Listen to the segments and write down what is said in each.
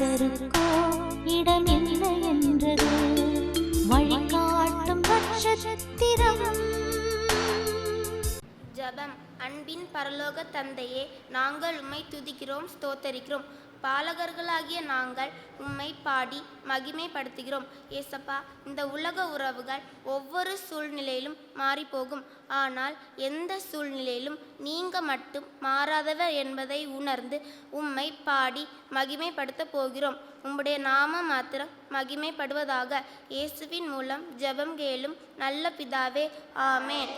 வருவோரை இடமில்லை என்றது வழிகாட்டும் நட்சத்திரம். ஜபம். அன்பின் பரலோக தந்தையே நாங்கள் உம்மை துதிக்கிறோம் ஸ்தோத்தரிக்கிறோம். பாலகர்களாகிய நாங்கள் உம்மை பாடி மகிமைப்படுத்துகிறோம். ஏசப்பா இந்த உலக உறவுகள் ஒவ்வொரு சூழ்நிலையிலும் மாறிப்போகும். ஆனால் எந்த சூழ்நிலையிலும் நீங்க மட்டும் மாறாதவர் என்பதை உணர்ந்து உம்மை பாடி மகிமைப்படுத்த போகிறோம். உம்முடைய நாம மாத்திரம் மகிமைப்படுவதாக இயேசுவின் மூலம் ஜெபம் கேளும் நல்ல பிதாவே ஆமேன்.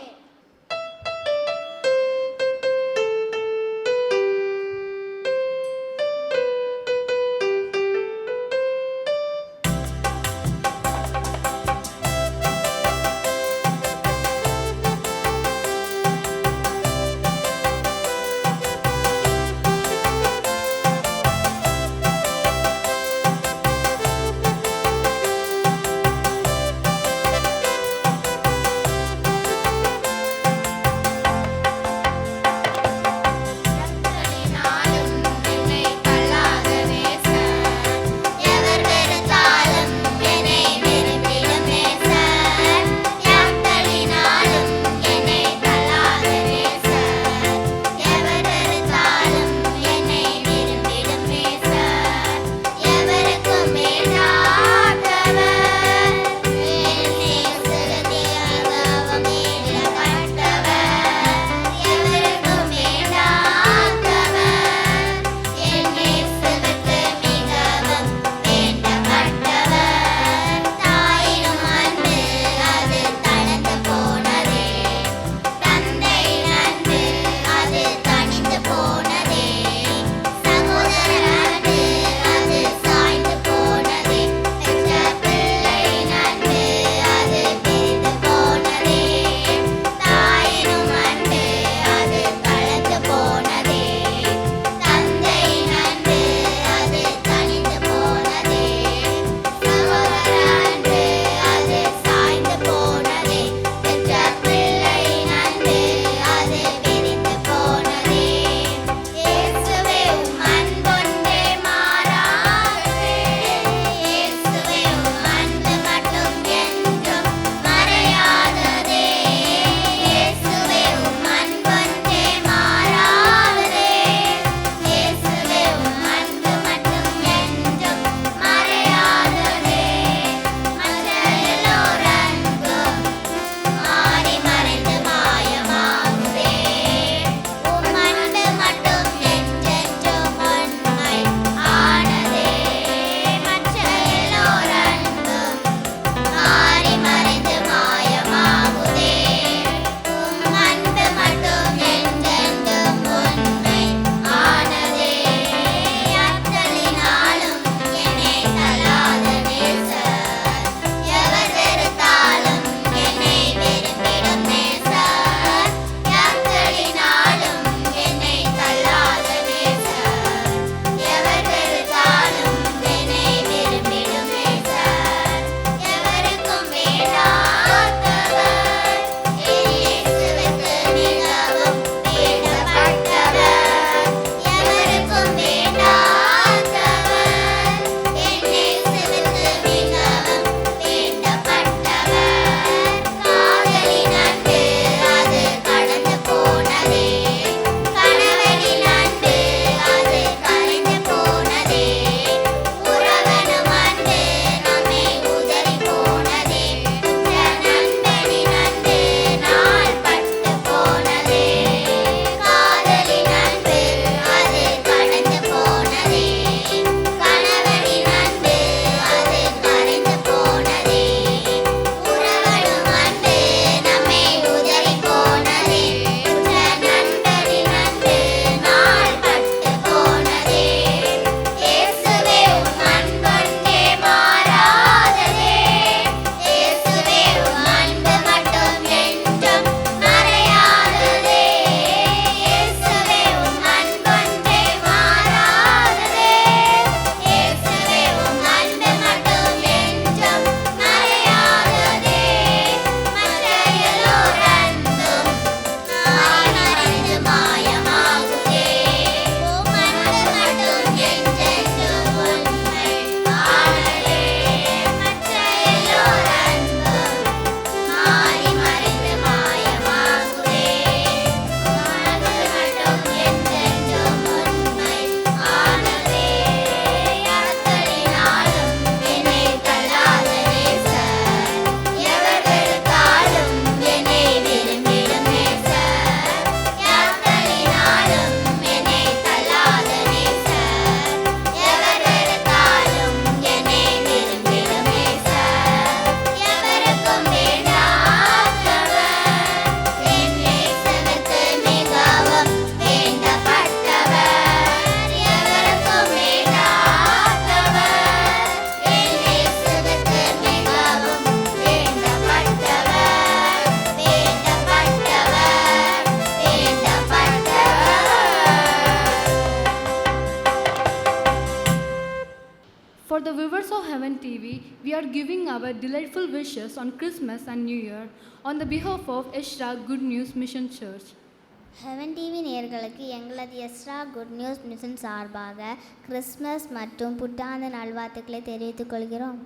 The viewers of Heaven TV, we are giving our delightful wishes on Christmas and New Year on the behalf of Eshra Good News Mission Church. Heaven TV நேர்களுக்கு எங்களது எஸ்ரா குட் நியூஸ் மிஷன் சார்பாக Christmas மற்றும் புத்தாண்டு நல்வாழ்த்துக்களை தெரிவித்துக் கொள்கிறோம்